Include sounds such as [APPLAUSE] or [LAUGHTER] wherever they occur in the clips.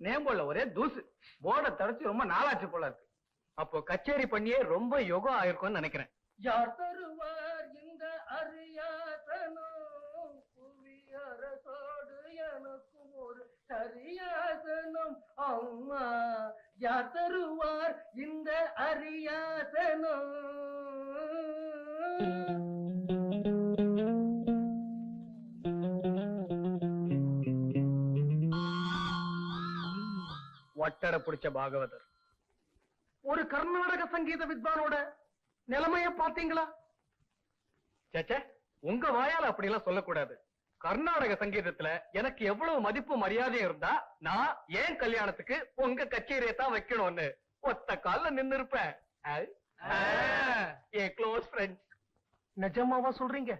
நேம்போல ஒரே தூசு. போர்டை தடைச்சு ரொம்ப நாளாச்சு போல இருக்கு. அப்போ கச்சேரி பண்ணியே ரொம்ப யோகம் ஆயிருக்கும்னு நினைக்கிறேன். யார் தருவார் இந்த அரியாசனும் புவியரசோடு எனக்கும் ஒரு சரியாசனும் அம்மா யார் தருவார் இந்த அரியாசனும் ஒட்டட பிடிச்ச பாகவதர். ஒரு கர்நாடக சங்கீத வித்வானோட நிலைமைய பாத்தீங்களா சேச்சே உங்க வாயால அப்படி எல்லாம் சொல்லக்கூடாது. கர்நாடக சங்கீதத்துல எனக்கு எவ்வளவு மதிப்பு மரியாதையும் இருந்தா நான் ஏன் கல்யாணத்துக்கு உங்க கச்சேரியை தான் வைக்கணும்னு ஒத்த கால்ல நின்னு இருப்பேன் க்ளோஸ் ஃப்ரெண்ட் நிஜமாவா சொல்றீங்க?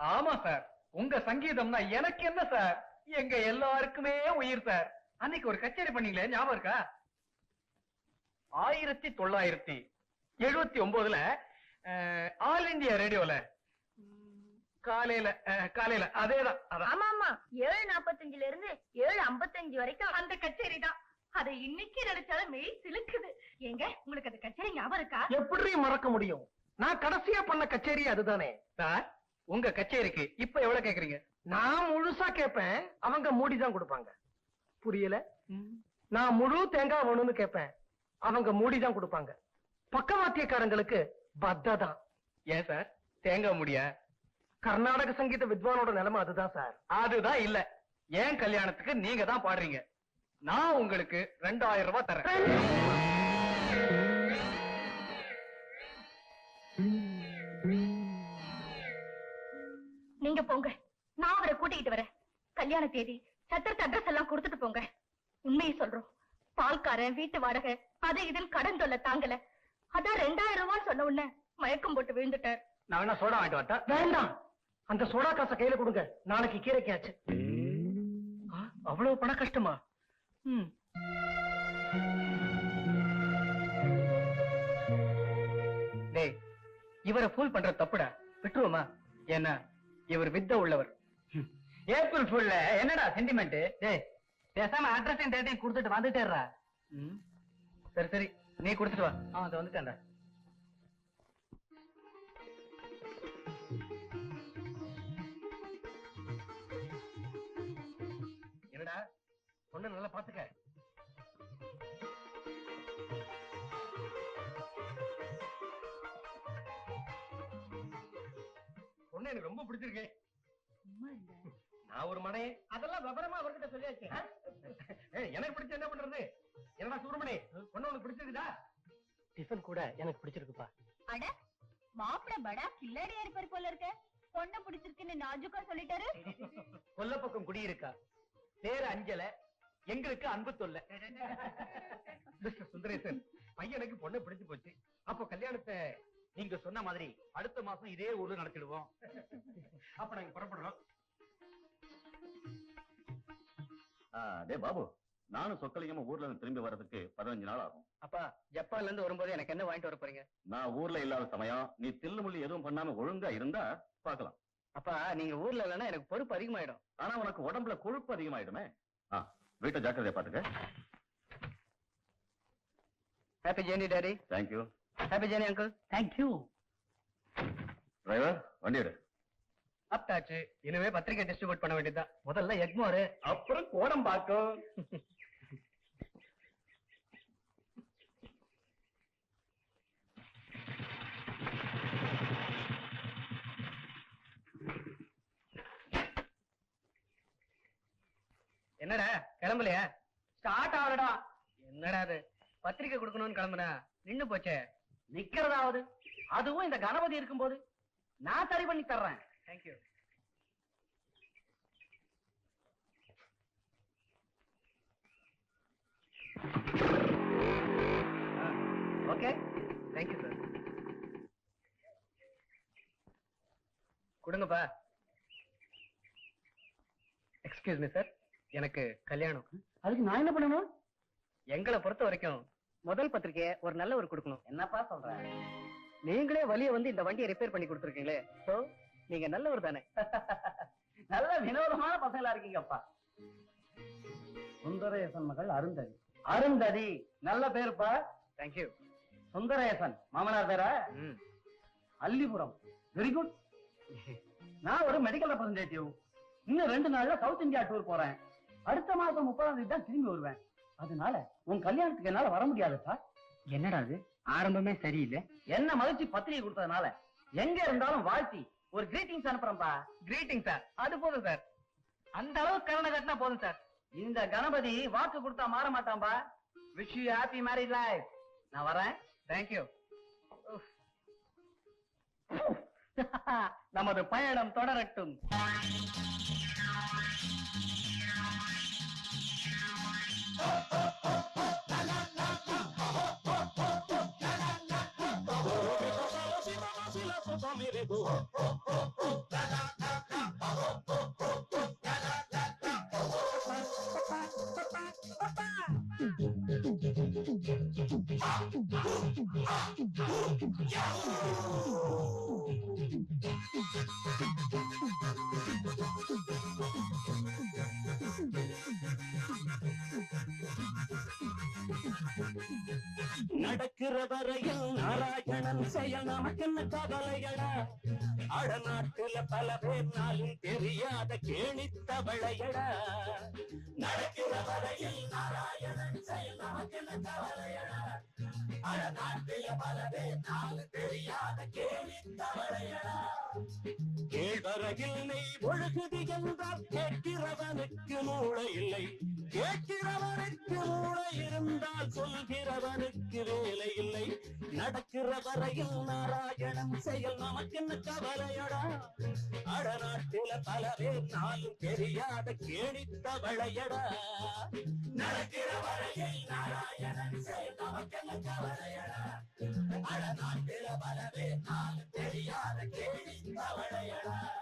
ஆமா சார். உங்க சங்கீதம்னா எனக்கு என்ன சார்? எங்க எல்லாருக்குமே உயிர் சார் அன்னைக்கு ஒரு கச்சேரி பண்ணீங்களே ஞாபகம் இருக்கா? ஆயிரத்தி தொள்ளாயிரத்தி எழுபத்தி ஒன்பதுல ஆல் இந்தியா ரேடியோல காலையில காலையில அதேதான் ஆமா ஆமா. ஏழு நாப்பத்தஞ்சுல இருந்து ஏழு ஐம்பத்தஞ்சு வரைக்கும் அந்த கச்சேரி தான். அதை இன்னைக்கு நினைச்சாலும் மெய் சிலுக்குது. ஏங்க உங்களுக்கு அந்த கச்சேரி ஞாபகம் இருக்கா? எப்படி மறக்க முடியும்? நான் கடைசியா பண்ண கச்சேரி அதுதானே. சார் உங்க கச்சேரிக்கு இப்ப எவ்வளவு கேக்குறீங்க? நான் முழுசா கேட்பேன் அவங்க மூடி தான் கொடுப்பாங்க. புரியல? நான் முழு தேங்காய் வேணும்னு கேட்பேன் அவங்க மூடி தான் கொடுப்பாங்க. பக்கவாத்தியக்காரங்களுக்கு பத்த தான் ஏன் சார்? தேங்காய் முடிய? கர்நாடக சங்கீத வித்வானோட நிலைமை அதுதான் சார். அதுதான் இல்ல. ஏன் கல்யாணத்துக்கு நீங்க தான் பாடுறீங்க? நான் உங்களுக்கு ரெண்டாயிரம் ரூபாய் தரேன். நீங்க போங்க. நான் அவரை கூட்டிக்கிட்டு வரேன். கல்யாண தேதி சத்திரத்து அட்ரஸ் எல்லாம் கொடுத்துட்டு போங்க. உண்மையை சொல்றோம். பால்காரன் வீட்டு வாடகை அது இதில் கடன் தொல்லை தாங்கல. அதான் ரெண்டாயிரம் ரூபாய் சொன்ன உடனே மயக்கம் போட்டு விழுந்துட்டார். நான் வேணா சோடா வாங்கிட்டு வரட்டா? வேண்டாம். அந்த சோடா காசை கையில கொடுங்க. நாளைக்கு கீரைக்காச்சு. அவ்வளவு பண கஷ்டமா? ம். டேய் இவரை ஃபூல் பண்ற தப்புடா. விட்டுருவோமா? ஏன்னா இவர் வித்த உள்ளவர். ஏப்ரல் ஃபுல்ல என்னடா சென்டிமெண்ட் டேய் பேசாம அட்ரஸையும் டேட்டையும் கொடுத்துட்டு வந்துட்டேறா சரி சரி நீ கொடுத்துட்டு வா. அவன் அதை வந்துட்டேன்டா. என்னடா? பொண்ணு நல்லா பாத்துக்க பொண்ணு எனக்கு ரொம்ப பிடிச்சிருக்கு. நான் ஒரு மனை. அதெல்லாம் விவரமா அவர்கிட்ட சொல்லியாச்சு. ஏய், எனக்கு பிடிச்ச என்ன பண்றது? என்னடா சுப்பிரமணி பொண்ணு உனக்கு பிடிச்சிருக்குதா? டிஃபன் கூட எனக்கு பிடிச்சிருக்குப்பா. அட மாப்பிள படா கில்லாடியா இருப்பாரு போல இருக்க. பொண்ணு பிடிச்சிருக்குன்னு நாஜுக்கா சொல்லிட்டாரு. கொல்ல பக்கம் குடியிருக்கா. பேரு அஞ்சல எங்களுக்கு அன்பு தொல்ல. மிஸ்டர் சுந்தரேசன் பையனுக்கு பொண்ணு பிடிச்சு போச்சு. அப்போ கல்யாணத்தை நீங்க சொன்ன மாதிரி அடுத்த மாசம் இதே ஊர்ல நடத்திடுவோம். அப்ப நாங்க புறப்படுறோம். டே பாபு நானும் சொக்கலிங்கமா ஊர்ல இருந்து திரும்பி வர்றதுக்கு பதினஞ்சு நாள் ஆகும். அப்பா ஜப்பான்ல இருந்து வரும்போது எனக்கு என்ன வாங்கிட்டு வர போறீங்க? நான் ஊர்ல இல்லாத சமயம் நீ தில்லுமுள்ளி எதுவும் பண்ணாம ஒழுங்கா இருந்தா பார்க்கலாம். அப்பா நீங்க ஊர்ல இல்லைன்னா எனக்கு பொறுப்பு அதிகமாயிடும். ஆனா உனக்கு உடம்புல கொழுப்பு அதிகமாயிடுமே. ஆ வீட்டை ஜாக்கிரதையா பாத்துக்க. Happy journey daddy thank you happy journey uncle thank you driver வண்டி எடு. சாப்பிட்டாச்சு. இனிமே பத்திரிக்கை டிஸ்ட்ரிபியூட் பண்ண வேண்டியதுதான். முதல்ல எக்மோரு அப்புறம் கோடம் பாக்கும் என்னடா கிளம்பலையா? ஸ்டார்ட் ஆகலடா. என்னடா அது? பத்திரிக்கை கொடுக்கணும்னு கிளம்புனா நின்னு போச்சே. நிக்கிறதாவது. அதுவும் இந்த கணபதி இருக்கும்போது. நான் சரி பண்ணி தர்றேன். Thank you okay thank you sir கொடுங்கப்பா. எக்ஸ்கியூஸ் மீ சார் எனக்கு கல்யாணம். அதுக்கு நான் என்ன பண்ணணும்? எங்களை பொறுத்த வரைக்கும் முதல் பத்திரிக்கையை ஒரு நல்லவர் கொடுக்கணும். என்னப்பா சொல்ற? நீங்களே வழிய வந்து இந்த வண்டியை ரிப்பேர் பண்ணி கொடுத்துருக்கீங்களே. சோ நீங்க நல்லவர் தானே. நல்ல வினோதமான பசங்களா இருக்கீங்கப்பா. சுந்தரேசன் மகள் அருந்ததி. அருந்ததி நல்ல பேருப்பா. தேங்க்யூ சுந்தரேசன் மாமனார் பேரா? அல்லிபுரம் வெரி குட் நான் ஒரு மெடிக்கல் ரெப்ரசன்டேட்டிவ் இன்னும் ரெண்டு நாள்ல சவுத் இந்தியா டூர் போறேன். அடுத்த மாசம் முப்பதாம் தேதி தான் திரும்பி வருவேன். அதனால உன் கல்யாணத்துக்கு என்னால வர முடியாதுப்பா என்னடா அது? ஆரம்பமே சரியில்லை. என்ன மகிழ்ச்சி பத்திரிகை கொடுத்ததுனால. எங்க இருந்தாலும் வாழ்த்தி ஒரு கிரீட்டிங்ஸ் அனுப்புறேன்பா. கிரீட்டிங் சார் அது போதும் சார் அந்த அளவு கருணை கட்டினா போதும் சார் இந்த கணபதி வாக்கு கொடுத்தா மாற மாட்டான்பா. Wish you happy married life நான் வரேன். தேங்க்யூ [LAUGHS] நமது பயணம் தொடரட்டும். family go. நடக்கிற வரையில் நாராயணன் செயல் நமக்கென்ன கவலையடா. அடநாட்டுல பல பேர் நாளும் தெரியாத கேணித்தவளையடா. நடக்கிற வரையில் நாராயணன் செயல் நமக்கென்ன கவலையடா. அடநாட்டுல பல பேர் நாளும் தெரியாத கேணித்தவளையடா. கேழ்வரகில் நெய் ஒழுகுதி என்றால் கேட்கிறவனுக்கு மூளை இல்லை. கேட்கிறவனுக்கு மூளை இருந்தால் சொல்கிறவனுக்கு வேலை இல்லை. நடக்கிற வரையில் நாராயணம் செயல் நமக்கு என்ன கவலையடா அடநாட்டில பல பேர் நாளும் தெரியாத கேணித்த வளையடா நடக்கிற வரையில் நாராயணன் செயல் நமக்கு என்ன கவலையடா அடநாட்டில பல பேர் நாளும் தெரியாத கேணித்த வளையடா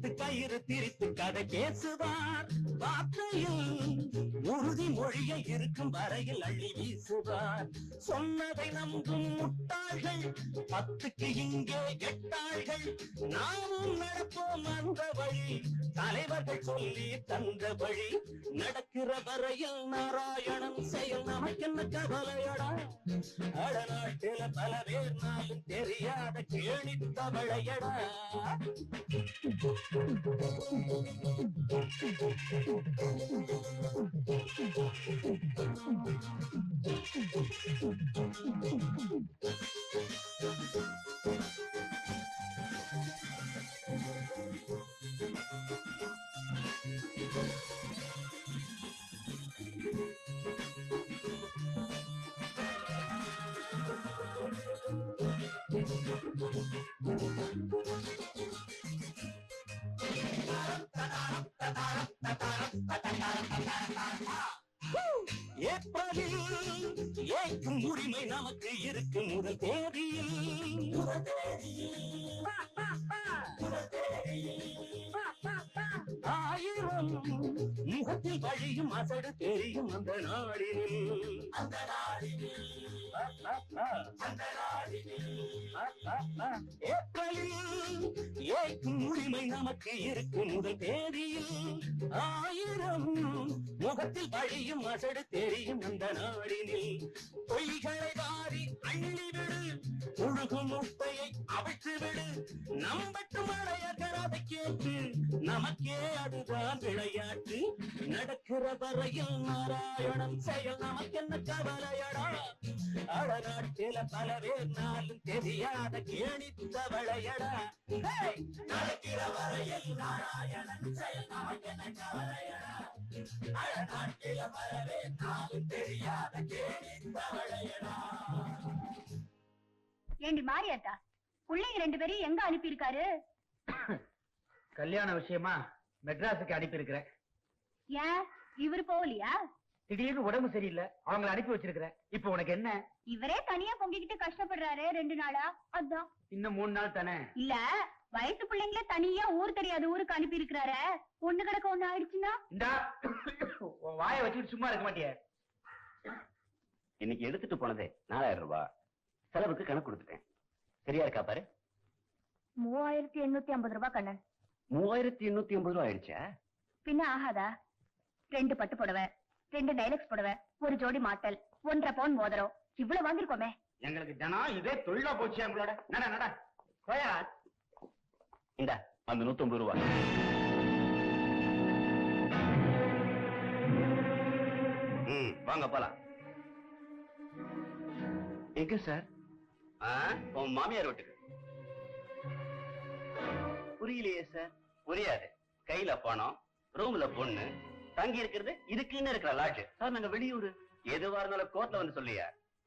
மணலை கயிறு திரித்து கதை பேசுவார். வார்த்தையில் உறுதிமொழியை இருக்கும் வரையில் அள்ளி வீசுவார். சொன்னதை நம்பும் முட்டாள்கள் பத்துக்கு இங்கே எட்டாள்கள். நாமும் நடப்போம் அந்த வழி. தலைவர்கள் சொல்லி தந்த வழி நடக்கிற வரையில் நாராயணன் செயல் நமக்கென்ன கவலையடா அடநாட்டில பல பேர் நாளும் தெரியாத கேணி தவளையடா ஏப்ரலில் ஏற்கும் உரிமை நமக்கு இருக்கும் முதல் தேதியில் முதல் தேதியில். முகத்தில் வழியும் அசடு தெரியும் அந்த நாளினில் அந்த நாளினில் அந்த ஏப்ரலில் ஏற்கும் உரிமை நமக்கு இருக்கும் முதல் தேதியில் ஆயிரம் முகத்தில் வழியும் அசடு தெரியும் அந்த நாடினில். பொய்களை வாரி அள்ளிவிடு ஒழுகும் முட்டையை அவிழ்த்து விடு நம்பட்டு மழையர்கள் அதை கேட்டு நமக்கே அதுதான் விளையாட்டு. நடக்கிற வரையில் நாராயணன் செயல் நமக்கென்ன கவலையடா? அழநாட்டில பல பேர் நாளும் தெரியாத ஹேய்! நடக்கிற வரையில் நாராயணன் செயல் நமக்கென்ன கவலையடா? அழநாட்டில பல பேர் நாளும் தெரியாத கேணித்த வளையடா ஏண்டி மாரியாத்தா பிள்ளைங்க ரெண்டு பேரையும் எங்க அனுப்பியிருக்காரு? [COUGHS] கல்யாண விஷயமா மெட்ராஸுக்கு அனுப்பி இருக்கிறேன் ஏன்? இவர் போகலையா? திடீர்னு உடம்பு சரியில்லை. அவங்கள அனுப்பி வச்சிருக்கிறேன். இப்போ உனக்கு என்ன? இவரே தனியா பொங்கிக்கிட்டு கஷ்டப்படுறாரு ரெண்டு நாளா? அதான். இன்னும் மூணு நாள் தானே? இல்ல வயசு பிள்ளைங்களே தனியா ஊர் தெரியாத ஊருக்கு அனுப்பி இருக்கிறாரு ஒண்ணு கிடக்க ஒண்ணு ஆயிடுச்சுன்னா? இந்தா வாயை வச்சுட்டு சும்மா இருக்க மாட்டியே. இன்னைக்கு எடுத்துட்டு போனதே நாலாயிரம் ரூபாய் செலவுக்கு கணக்கு கொடுத்துட்டேன். சரியா இருக்கா பாரு? மூவாயிரத்தி எண்ணூத்தி ஐம்பது ரூபாய் கண்ணன். மூவாயிரத்தி எண்ணூத்தி ஐம்பது ரூபாய் ஆயிடுச்சா? பின்ன ஆகாதா? ரெண்டு பட்டு புடவை ரெண்டு டைலக்ஸ் புடவை ஒரு ஜோடி மாட்டல் ஒன்றரை பவுன் மோதிரம். இவ்வளவு வாங்கிருக்கோமே எங்களுக்கு தினம் இதே தொழிலா போச்சு எங்களோட நட நட. போயா இந்த அந்த நூத்தி ஐம்பது ரூபாய். ம் வாங்க போலாம். எங்க சார்? உன் மாமியார் வீட்டுக்கு. புரியலையே சார். புரியாது. கையில பணம் ரூம்ல பொண்ணு தங்கி இருக்கிறது இதுக்குன்னு இருக்கிற லாட்ஜ் சார் நாங்க வெளியூர். எதுவா இருந்தாலும் கோர்ட்ல வந்து சொல்லியா